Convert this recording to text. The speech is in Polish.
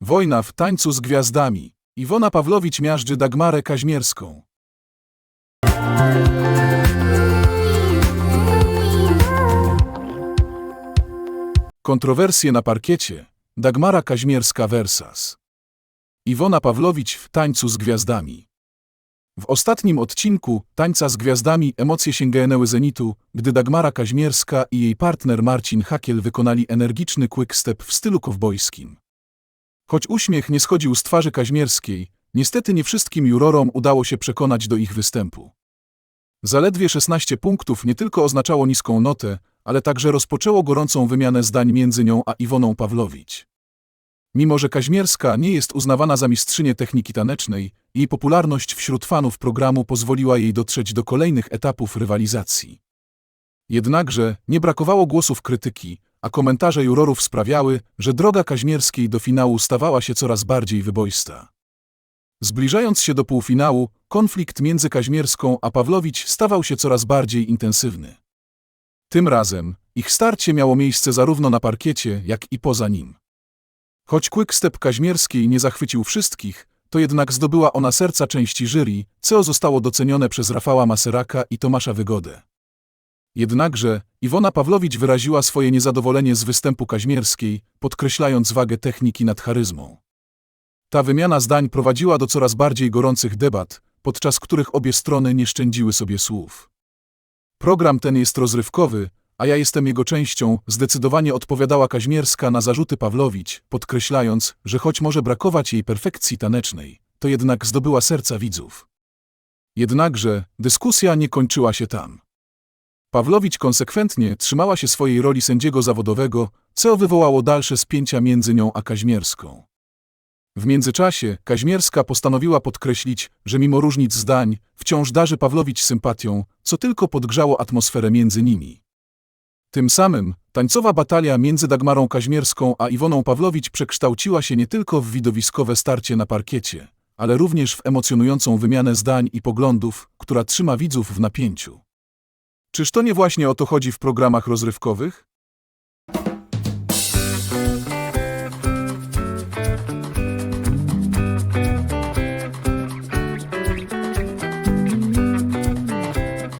Wojna w tańcu z gwiazdami. Iwona Pawlowicz miażdży Dagmarę Kaźmierską. Kontrowersje na parkiecie. Dagmara Kaźmierska Versas. Iwona Pawlowicz w tańcu z gwiazdami. W ostatnim odcinku Tańca z Gwiazdami emocje sięgnęły zenitu, gdy Dagmara Kaźmierska i jej partner Marcin Hakiel wykonali energiczny quickstep w stylu kowbojskim. Choć uśmiech nie schodził z twarzy Kaźmierskiej, niestety nie wszystkim jurorom udało się przekonać do ich występu. Zaledwie 16 punktów nie tylko oznaczało niską notę, ale także rozpoczęło gorącą wymianę zdań między nią a Iwoną Pawlowicz. Mimo, że Kaźmierska nie jest uznawana za mistrzynię techniki tanecznej, jej popularność wśród fanów programu pozwoliła jej dotrzeć do kolejnych etapów rywalizacji. Jednakże nie brakowało głosów krytyki, a komentarze jurorów sprawiały, że droga Kaźmierskiej do finału stawała się coraz bardziej wybojsta. Zbliżając się do półfinału, konflikt między Kaźmierską a Pawlowicz stawał się coraz bardziej intensywny. Tym razem ich starcie miało miejsce zarówno na parkiecie, jak i poza nim. Choć quickstep Kaźmierskiej nie zachwycił wszystkich, to jednak zdobyła ona serca części jury, co zostało docenione przez Rafała Maseraka i Tomasza Wygodę. Jednakże Iwona Pawlowicz wyraziła swoje niezadowolenie z występu Kaźmierskiej, podkreślając wagę techniki nad charyzmą. Ta wymiana zdań prowadziła do coraz bardziej gorących debat, podczas których obie strony nie szczędziły sobie słów. Program ten jest rozrywkowy, a ja jestem jego częścią, zdecydowanie odpowiadała Kaźmierska na zarzuty Pawlowicz, podkreślając, że choć może brakować jej perfekcji tanecznej, to jednak zdobyła serca widzów. Jednakże dyskusja nie kończyła się tam. Pawlowicz konsekwentnie trzymała się swojej roli sędziego zawodowego, co wywołało dalsze spięcia między nią a Kaźmierską. W międzyczasie Kaźmierska postanowiła podkreślić, że mimo różnic zdań, wciąż darzy Pawlowicz sympatią, co tylko podgrzało atmosferę między nimi. Tym samym tańcowa batalia między Dagmarą Kaźmierską a Iwoną Pawlowicz przekształciła się nie tylko w widowiskowe starcie na parkiecie, ale również w emocjonującą wymianę zdań i poglądów, która trzyma widzów w napięciu. Czyż to nie właśnie o to chodzi w programach rozrywkowych?